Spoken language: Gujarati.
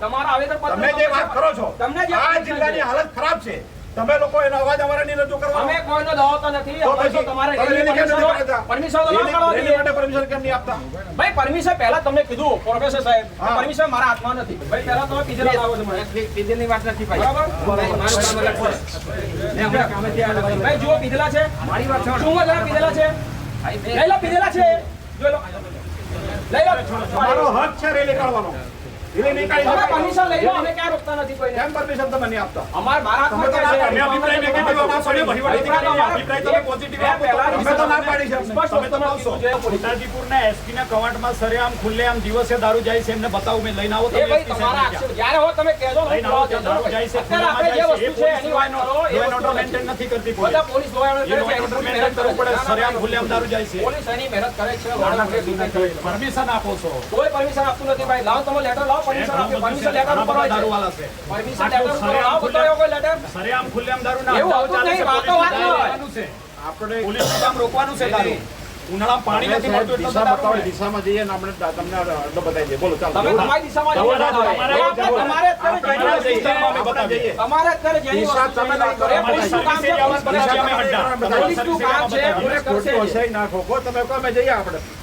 તમારા આવેદન પત્ર તમે જે વાત કરો છો તમને જે આ જિલ્લાની હાલત ખરાબ છે. તમે લોકો એનો અવાજ અમારા ની રજૂ કરવા અમે કોઈનો દબાવતા નથી. અમે તો તમારે કેમ પરમિશન તો ના કરવા રેલી માટે પરમિશન કેમ નહીં આપતા? ભાઈ પરમિશન પહેલા તમને કીધું પ્રોફેસર સાહેબ. પરમિશન મારા હાથમાં નથી. ભાઈ પહેલા તમે પીજે લાવો છો મને. પીધેલી વાત નથી ભાઈ. બરાબર? મારું કામ અલગ છે. મે હમણાં કામેથી થી નથી. ભાઈ જુઓ પીજેલા છે. મારી વાત છે શું જરા પીજેલા છે? ભાઈ, મેં- લઈ લો પીધેલા છે. લઈ લો. મારો હક છે રેલી કાઢવાનો. રેલી નહીં તમે પરમિશન લઈ લો અમે ક્યાં રોકતા નથી કોઈને કેમ પરમિશન તમે નહીં આપતા અમાર મારા તમે તો ના હાથમાં અભિપ્રાય negative આપો છો ને, વહીવટી અધિકારીને અભિપ્રાય તમે positive આપો તો તો ના પાડી છે તમે તો વસ્તુમાં કહો છો. કીધું છે પોલીસ. છોટાઉદેપુરના SP ના કવાટમાં સરેઆમ ખુલ્લેઆમ દિવસે દારૂ જાય છે એમને બતાવું મેં લઈને આવો તમે તમારા આક્ષેપ જ્યારે હો તમે કહેજો લઈને આવો દારૂ જાય છે અત્યારે આપણે જે વસ્તુ છે એની વાત કરો એ law and વસ્તુ order maintain નથી. નથી કરતી બધા પોલીસ કરવું પડે. સરેઆમ ખુલ્લેઆમ દારૂ જાય છે પોલીસ એની મહેનત કરે છે. પરમિશન આપો છો કોઈ પરમિશન આપતું નથી ભાઈ લાવ તમે લેટર લાવો ના એવું નહીં, વાતો વાત છે. આપણે કામ રોકવાનું છે દારૂ. ઉનાળામાં પાણી નથી મળતું એટલે બતાવો દિશામાં જઈએ ને આપણે તમને અડ્ડો બતાવી દઈએ. બોલો ચાલો. તમે તમારી દિશામાં તમારા- અત્યારે અમે. તમારે અત્યારે દિશા કરો. કામ છે, પોલીસ છે. પોલીસ છે, ના ખોખો. તમે કહો અમે જઈએ આપણે.